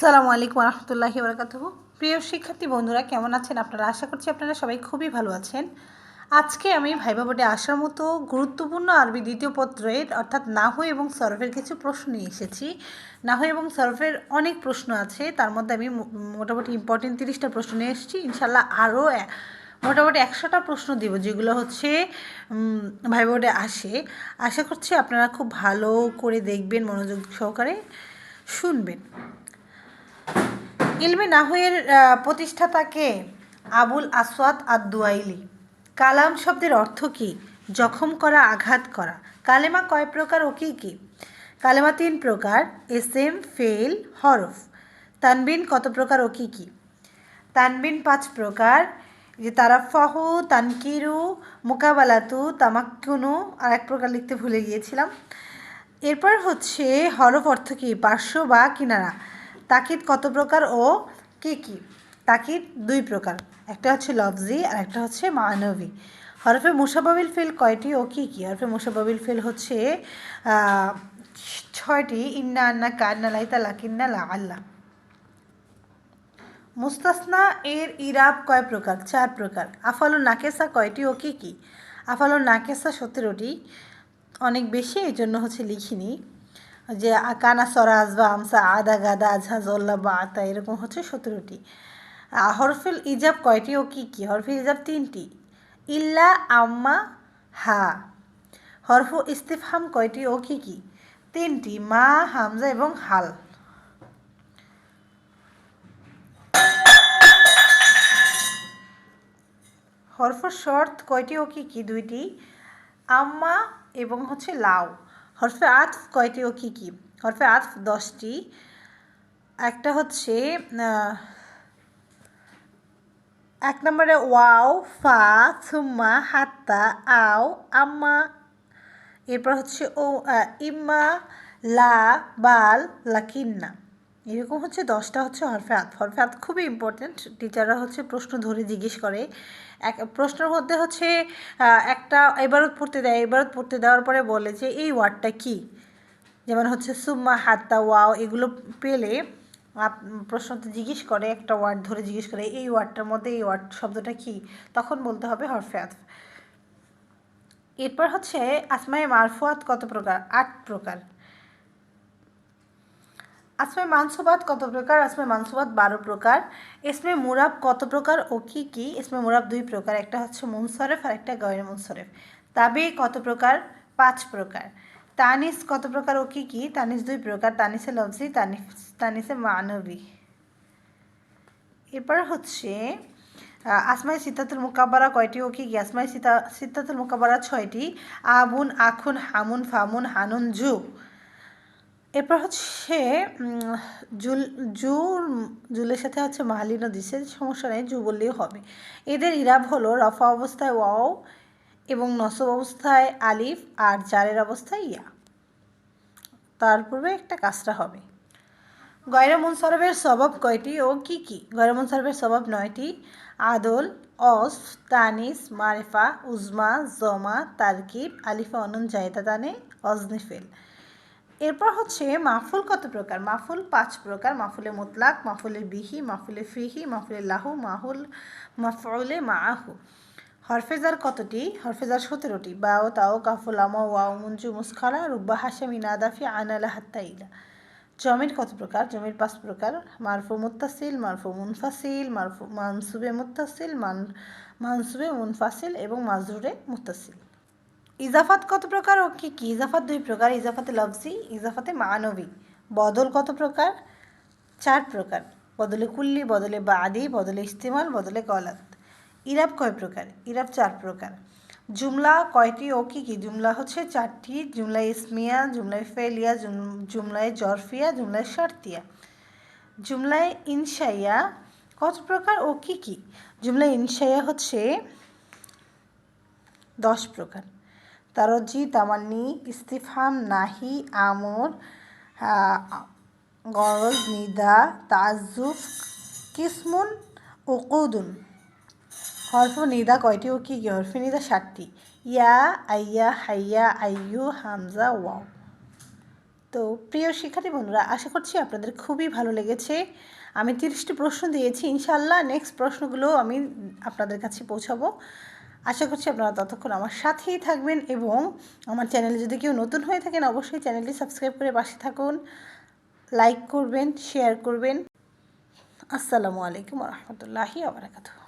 সালামু আলাইকুম রহমতুল্লাহি বরকাত প্রিয় শিক্ষার্থী বন্ধুরা কেমন আছেন আপনারা? আশা করছি আপনারা সবাই খুবই ভালো আছেন। আজকে আমি ভাইবা বোর্ডে আসার মতো গুরুত্বপূর্ণ আরবি দ্বিতীয় পত্রের অর্থাৎ নাহু এবং সরফের কিছু প্রশ্ন নিয়ে এসেছি। নাহু এবং সরফের অনেক প্রশ্ন আছে তার মধ্যে আমি মোটামুটি ইম্পর্টেন্ট তিরিশটা প্রশ্ন নিয়ে এসেছি। ইনশাল্লাহ আরও মোটামুটি একশোটা প্রশ্ন দিব যেগুলো হচ্ছে উম, ভাইবা বোর্ডে আসে। আশা করছি আপনারা খুব ভালো করে দেখবেন মনোযোগ সহকারে শুনবেন। ইলমে নাহুয়ের আহ, প্রতিষ্ঠাতাকে আবুল আসওয়াদ আদ দুয়াইলি কালাম শব্দের অর্থ কী? জখম করা আঘাত করা। কালেমা কয় প্রকার ও কী কী? কালেমা তিন প্রকার এসএম ফেল হরফ। তানবিন কত প্রকার ও কী কী? তানবিন পাঁচ প্রকার যে তারাফাহু তানকিরু মোকাবালাতু তামাক্কুনু আর এক প্রকার লিখতে ভুলে গিয়েছিলাম। এরপর হচ্ছে হরফ অর্থ কী? পার্শ্ব বা কিনারা। তাকিদ কত প্রকার ও কী কী? তাকিদ দুই প্রকার। একটা হচ্ছে লফজি আর একটা হচ্ছে মানবী। হরফে মুসাবাবিল ফেল কয়টি ও কী কী? হরফে মুসাবাবিল ফেল হচ্ছে ছয়টি। ইন্না আন্না কান্না লাইতা লাকিন্না লা আল্লাহ মুস্তাসনা এর ইরাব কয় প্রকার? চার প্রকার। আফালু নাকেসা কয়টি ও কী কী? আফালু নাকেসা সতেরোটি। অনেক বেশি এই জন্য হচ্ছে লিখিনি। যে কানা সরাজ বা আমসা আদা গাদা আজহাজ ওল্লা বা আতা, এরকম হচ্ছে সতেরোটি। হরফিল ইজাব কয়টি ও কী কী? হরফিল ইজাব তিনটি। ইল্লা, আম্মা, হা। হরফ ইস্তিফহাম কয়টি ও কী কী? তিনটি, মা, হামজা এবং হাল। হরফ শর্ত কয়টি ও কি কি? দুইটি। আম্মা এবং হচ্ছে লাউ হরফে আতফ কয়টি ও কী কী? হরফে আতফ দশটি। একটা হচ্ছে এক নম্বরে ওয়াও, ফা সুম্মা হাত্তা, আও, আম্মা। এরপর হচ্ছে ও ইম্মা, লা, বাল, লাকিন্না। এরকম হচ্ছে দশটা হচ্ছে হরফে হাত হরফে হাত খুবই ইম্পর্ট্যান্ট টিচাররা হচ্ছে প্রশ্ন ধরে জিজ্ঞেস করে। এক, প্রশ্নের মধ্যে হচ্ছে একটা এবারত পড়তে দেয়, এবারত পড়তে দেওয়ার পরে বলে যে, এই ওয়ার্ডটা কি? যেমন হচ্ছে, সুম্মা হাত্তা ওয়াও। এগুলো পেলে প্রশ্নতে জিজ্ঞেস করে, একটা ওয়ার্ড ধরে জিজ্ঞেস করে, এই ওয়ার্ডটার মধ্যে এই ওয়ার্ড শব্দটা কি? তখন বলতে হবে হরফে এরপর হচ্ছে আসমায়ে মারফুয়াত কত প্রকার? আট প্রকার। আসমায়ে মানসুবাত কত প্রকার? আসমায়ে মানসুবাত বারো প্রকার। ইসমে মুরাব কত প্রকার ও কি কি? ইসমে মুরাব দুই প্রকার, একটা হচ্ছে মুনসরেফ আর একটা গয়ের মুনসরেফ। তাবে কত প্রকার? পাঁচ প্রকার। তানিস কত প্রকার ও কি কি? তানিস দুই প্রকার, তানিসে লফজি তানিস তানিসে মানবী। এরপর হচ্ছে আসমাই সিতাতুল মুকাব্বারা কয়টি ও কি কি? আসমাই সিতা সিতাতুল মুকাব্বারা ছয়টি। আবুন, আখুন, হামুন, ফামুন, হানুন, জু। এরপর হচ্ছে জুল, জুর, জুলের সাথে হচ্ছে মাহালিনও দিচ্ছে সমস্যা নেই, জু বললেও হবে। এদের ইরাব হলো রফা অবস্থায় ওয়াও এবং নসব অবস্থায় আলিফ আর জারের অবস্থায় ইয়া। তার পূর্বে একটা কাজটা হবে। গয়রা মুনসরফের স্বভাব কয়টি ও কি কি? গয়রা মুনসরফের স্বভাব নয়টি। আদল, অস, তানিস, মারেফা, উজমা, জমা, তারকিব, আলিফা অনুন, জায়দা, দানে অজনিফেল এরপর হচ্ছে মাহফুল কত প্রকার? মাহফুল পাঁচ প্রকার। মাহফুলে মোতলাক, মাহফুলে বিহি, মাহফুলে ফিহি, মাহফুলে লাহু, মাহুল, মাফউলে মাআহু। হরফেজার কতটি? হরফেজার সতেরোটি। বাও, তাও কাফুল আমা ওয়াও মুঞ্জু মুসখালা, রুব্বা, হাসামি নাদাফি আনালা, হাত্তা, ইলা। জমির কত প্রকার? জমির পাঁচ প্রকার। মারফু, মুত্তাসিল, মারফু, মুনফাসিল, মারফু, মানসুবে মুত্তাসিল, মান, মানসুবে মুনফাসিল এবং মাজরুরে মুত্তাসিল। ইজাফাত কত প্রকার ও কি কি? ইজাফাত দুই প্রকার, ইজাফাতে লফজি, ইজাফাতে মানবী। বদল কত প্রকার? চার প্রকার। বদলে কুল্লি, বদলে বাদি, বদলে ইস্তেমাল, বদলে গলাত। ইরাব কয় প্রকার? ইরাব চার প্রকার। জুমলা কয়টি ও কি কি? জুমলা হচ্ছে চারটি। জুমলায় ইসমিয়া জুমলায় ফেলিয়া, জুম- জুমলায় জরফিয়া জুমলায় শর্তিয়া। জুমলায় ইনশাইয়া কত প্রকার ও কি কি? জুমলায় ইনশাইয়া হচ্ছে দশ প্রকার। তারজি তামান্নি ইস্তিফাম নাহি, আমর গরজ, নিদা তাজুফ কিসমুন, উকুদুন। হরফ নিদা কয়টি ও কি কি? হরফ নিদা ষাটটি ইয়া, আইয়া, হাইয়া, আইয়ু, হামজা, ওয়াও। তো প্রিয় শিক্ষার্থী বন্ধুরা, আশা করছি আপনাদের খুবই ভালো লেগেছে। আমি তিরিশটি প্রশ্ন দিয়েছি। ইনশাল্লাহ নেক্সট প্রশ্নগুলো আমি আপনাদের কাছে পৌঁছাবো। আশা করছি আপনারা ততক্ষণ আমার সাথেই থাকবেন এবং আমার চ্যানেলে যদি কেউ নতুন হয়ে থাকেন, অবশ্যই চ্যানেলটি সাবস্ক্রাইব করে পাশে থাকুন। লাইক করবেন, শেয়ার করবেন। আসসালামু আলাইকুম রহমতুল্লাহি আবরাকাতু